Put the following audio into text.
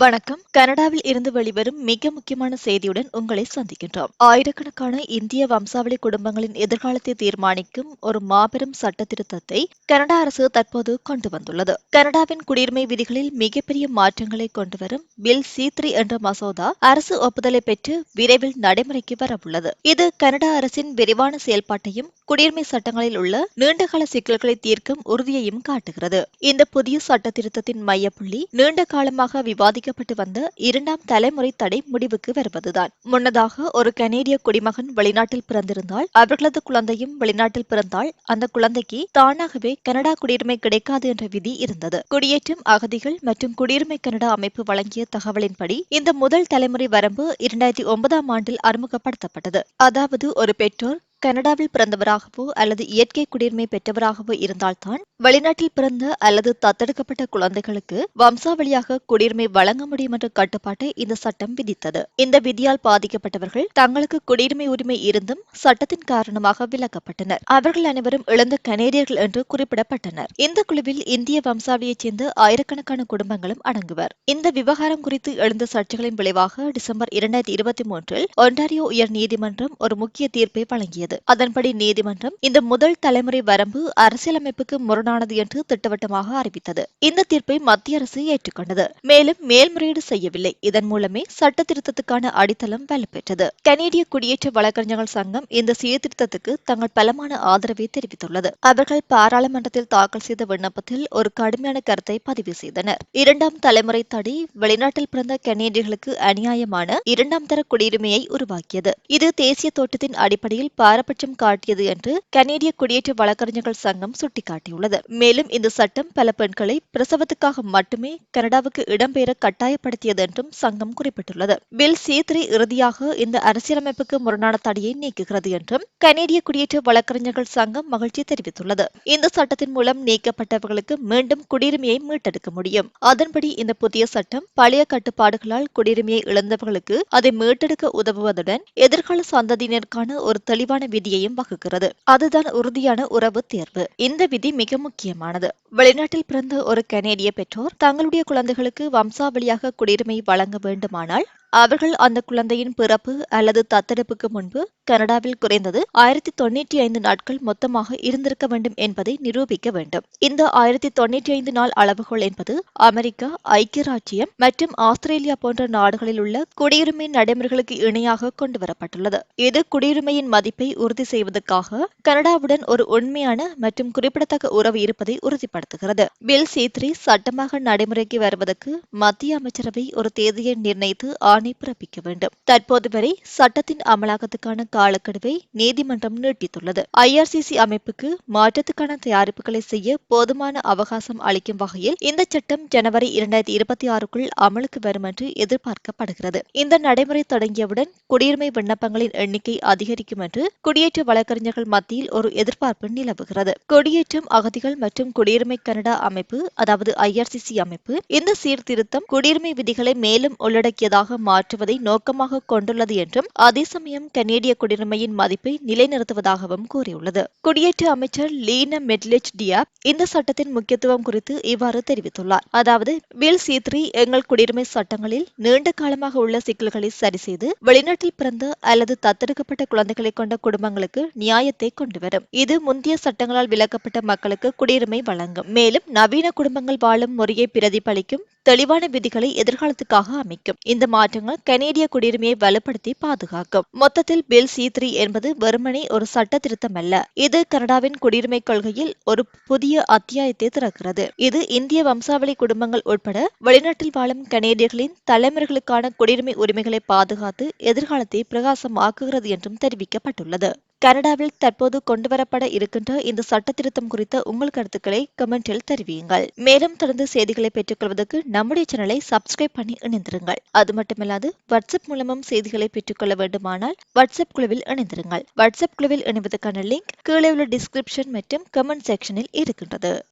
வணக்கம். கனடாவில் இருந்து வெளிவரும் மிக முக்கியமான செய்தியுடன் உங்களை சந்திக்கின்றோம். ஆயிரக்கணக்கான இந்திய வம்சாவளி குடும்பங்களின் எதிர்காலத்தை தீர்மானிக்கும் ஒரு மாபெரும் சட்ட திருத்தத்தை கனடா அரசு தற்போது கொண்டு வந்துள்ளது. கனடாவின் குடியுரிமை விதிகளில் மிகப்பெரிய மாற்றங்களை கொண்டு வரும் பில் சி த்ரீ என்ற மசோதா அரசு ஒப்புதலை பெற்று விரைவில் நடைமுறைக்கு வரவுள்ளது. இது கனடா அரசின் விரிவான செயல்பாட்டையும் குடியுரிமை சட்டங்களில் உள்ள நீண்டகால சிக்கல்களை தீர்க்கும் உறுதியையும் காட்டுகிறது. இந்த புதிய சட்ட திருத்தத்தின் மையப்புள்ளி நீண்ட காலமாக விவாதிக்கப்பட்டு வந்த இரண்டாம் தலைமுறை தடை முடிவுக்கு வருவதுதான். முன்னதாக ஒரு கனேடிய குடிமகன் வெளிநாட்டில் பிறந்திருந்தால் அவர்களது குழந்தையும் வெளிநாட்டில் பிறந்தால் அந்த குழந்தைக்கு தானாகவே கனடா குடியுரிமை கிடைக்காது என்ற விதி இருந்தது. குடியேற்றம் அகதிகள் மற்றும் குடியுரிமை கனடா அமைப்பு வழங்கிய தகவலின்படி இந்த முதல் தலைமுறை வரம்பு இரண்டாயிரத்தி ஒன்பதாம் ஆண்டில் அறிமுகப்படுத்தப்பட்டது. அதாவது ஒரு பெற்றோர் கனடாவில் பிறந்தவராகவோ அல்லது இயற்கை குடியுரிமை பெற்றவராகவோ இருந்தால்தான் வெளிநாட்டில் பிறந்த அல்லது தத்தெடுக்கப்பட்ட குழந்தைகளுக்கு வம்சாவளியாக குடியுரிமை வழங்க முடியும் என்ற கட்டுப்பாட்டை இந்த சட்டம் விதித்தது. இந்த விதியால் பாதிக்கப்பட்டவர்கள் தங்களுக்கு குடியுரிமை உரிமை இருந்தும் சட்டத்தின் காரணமாக விலக்கப்பட்டனர். அவர்கள் அனைவரும் இழந்த கனேடியர்கள் என்று குறிப்பிடப்பட்டனர். இந்த குழுவில் இந்திய வம்சாவளியைச் சேர்ந்த ஆயிரக்கணக்கான குடும்பங்களும் அடங்குவர். இந்த விவகாரம் குறித்து எழுந்த சர்ச்சைகளின் விளைவாக டிசம்பர் இரண்டாயிரத்தி இருபத்தி மூன்றில் ஒன்டாரியோ உயர் நீதிமன்றம் ஒரு முக்கிய தீர்ப்பை வழங்கியது. அதன்படி நீதிமன்றம் இந்த முதல் தலைமுறை வரம்பு அரசியலமைப்புக்கு முரணானது என்று திட்டவட்டமாக அறிவித்தது. இந்த தீர்ப்பை மத்திய அரசு ஏற்றுக்கொண்டது. மேலும் மேல்முறையீடு செய்யவில்லை. இதன் மூலமே சட்ட திருத்தத்துக்கான அடித்தளம் வலுப்பெற்றது. கனேடிய குடியேற்ற வழக்கறிஞர்கள் சங்கம் இந்த சீர்திருத்தத்துக்கு தங்கள் பலமான ஆதரவை தெரிவித்துள்ளது. அவர்கள் பாராளுமன்றத்தில் தாக்கல் செய்த விண்ணப்பத்தில் ஒரு கடுமையான கருத்தை பதிவு செய்தனர். இரண்டாம் தலைமுறை தடை வெளிநாட்டில் பிறந்த கனேடியர்களுக்கு அநியாயமான இரண்டாம் தர குடியுரிமையை உருவாக்கியது. இது தேசிய தோட்டத்தின் அடிப்படையில் பாரபட்சம் காட்டியது என்று கனேடிய குடியேற்ற வழக்கறிஞர்கள் சங்கம் சுட்டிக்காட்டியுள்ளது. மேலும் இந்த சட்டம் பல பெண்களை பிரசவத்துக்காக மட்டுமே கனடாவுக்கு இடம்பெயர கட்டாயப்படுத்தியது என்றும் சங்கம் குறிப்பிட்டுள்ளது. பில் சி இறுதியாக இந்த அரசியலமைப்புக்கு முரணான தடையை நீக்குகிறது என்றும் கனேடிய குடியேற்ற வழக்கறிஞர்கள் சங்கம் மகிழ்ச்சி தெரிவித்துள்ளது. இந்த சட்டத்தின் மூலம் நீக்கப்பட்டவர்களுக்கு மீண்டும் குடியுரிமையை மீட்டெடுக்க முடியும். அதன்படி இந்த புதிய சட்டம் பழைய கட்டுப்பாடுகளால் குடியுரிமையை இழந்தவர்களுக்கு அதை மீட்டெடுக்க உதவுவதுடன் எதிர்கால சந்ததியினருக்கான ஒரு தெளிவான விதியையும் வகுக்கிறது. அதுதான் உறுதியான உறவு தேர்வு. இந்த விதி மிக முக்கியமானது. வெளிநாட்டில் பிறந்த ஒரு கனேடிய பெற்றோர் தங்களுடைய குழந்தைகளுக்கு வம்சாவளியாக குடியுரிமை வழங்க வேண்டுமானால் அவர்கள் அந்த குழந்தையின் பிறப்பு அல்லது தத்தெடுப்புக்கு முன்பு கனடாவில் குறைந்தது ஆயிரத்தி தொண்ணூற்றி ஐந்து நாட்கள் மொத்தமாக இருந்திருக்க வேண்டும் என்பதை நிரூபிக்க வேண்டும். இந்த ஆயிரத்தி தொண்ணூற்றி ஐந்து நாள் அளவுகோல் என்பது அமெரிக்கா ஐக்கிய ராஜ்யம் மற்றும் ஆஸ்திரேலியா போன்ற நாடுகளில் உள்ள குடியுரிமை நடைமுறைகளுக்கு இணையாக கொண்டு வரப்பட்டுள்ளது. இது குடியுரிமையின் மதிப்பை உறுதி செய்வதற்காக கனடாவுடன் ஒரு உண்மையான மற்றும் குறிப்பிடத்தக்க உறவு இருப்பதை உறுதிப்படுத்துகிறது. பில் சீத்ரி சட்டமாக நடைமுறைக்கு வருவதற்கு மத்திய அமைச்சரவை ஒரு தேதியை நிர்ணயித்து ஆணை பிறப்பிக்க வேண்டும். தற்போது வரை சட்டத்தின் அமலாக்கத்துக்கான காலக்கெடுவை நீதிமன்றம் நீட்டித்துள்ளது. ஐஆர்சிசி அமைப்புக்கு மாற்றத்துக்கான தயாரிப்புகளை செய்ய போதுமான அவகாசம் அளிக்கும் வகையில் இந்த சட்டம் ஜனவரி இரண்டாயிரத்தி இருபத்தி ஆறுக்குள் அமலுக்கு வரும் என்று எதிர்பார்க்கப்படுகிறது. இந்த நடைமுறை தொடங்கியவுடன் குடியுரிமை விண்ணப்பங்களின் எண்ணிக்கை அதிகரிக்கும் என்று குடியேற்ற வழக்கறிஞர்கள் மத்தியில் ஒரு எதிர்பார்ப்பு நிலவுகிறது. குடியேற்றம் அகதிகள் மற்றும் குடியுரிமை கனடா அமைப்பு அதாவது ஐஆர்சிசி அமைப்பு இந்த சீர்திருத்தம் குடியுரிமை விதிகளை மேலும் உள்ளடக்கியதாக மாற்றுவதை நோக்கமாக கொண்டுள்ளது என்றும் அதே சமயம் கனேடிய குடியுரிமையின் மதிப்பை நிலைநிறுத்துவதாகவும் கூறியுள்ளது. குடியேற்ற அமைச்சர் லீன மெட்லிச் டியாப் இந்த சட்டத்தின் முக்கியத்துவம் குறித்து இவ்வாறு தெரிவித்துள்ளார். அதாவது பில் சி த்ரீ எங்கள் குடியுரிமை சட்டங்களில் நீண்ட காலமாக உள்ள சிக்கல்களை சரி செய்து வெளிநாட்டில் பிறந்த அல்லது தத்தெடுக்கப்பட்ட குழந்தைகளை கொண்ட குடும்பங்களுக்கு நியாயத்தை கொண்டு வரும். இது முந்தைய சட்டங்களால் விலக்கப்பட்ட மக்களுக்கு குடியுரிமை வழங்கும். மேலும் நவீன குடும்பங்கள் வாழும் முறையை பிரதிபலிக்கும் தெளிவான விதிகளை எதிர்காலத்துக்காக அமைக்கும். இந்த மாற்றங்கள் கனேடிய குடியுரிமையை வலுப்படுத்தி பாதுகாக்கும். மொத்தத்தில் பில் சி த்ரீ என்பது வெறுமனே ஒரு சட்ட திருத்தம் அல்ல இது கனடாவின் குடியுரிமை கொள்கையில் ஒரு புதிய அத்தியாயத்தை திறக்கிறது. இது இந்திய வம்சாவளி குடும்பங்கள் உட்பட வெளிநாட்டில் வாழும் கனேடியர்களின் தலைமுறைகளுக்கான குடியுரிமை உரிமைகளை பாதுகாத்து எதிர்காலத்தை பிரகாசமாக்குகிறது என்றும் தெரிவிக்கப்பட்டுள்ளது. கனடாவில் தற்போது கொண்டுவரப்பட இருக்கின்ற இந்த சட்ட திருத்தம் குறித்த உங்கள் கருத்துக்களை கமெண்டில் தெரிவியுங்கள். மேலும் தொடர்ந்து செய்திகளை பெற்றுக்கொள்வதற்கு நம்முடைய சேனலை சப்ஸ்கிரைப் பண்ணி இணைந்திருங்கள். அது மட்டுமில்லாது வாட்ஸ்அப் மூலமும் செய்திகளை பெற்றுக்கொள்ள வேண்டுமானால் வாட்ஸ்அப் குழுவில் இணைந்திருங்கள். வாட்ஸ்அப் குழுவில் இணைவதற்கான லிங்க் கீழே உள்ள டிஸ்கிரிப்ஷன் மற்றும் கமெண்ட் செக்ஷனில் இருக்கின்றது.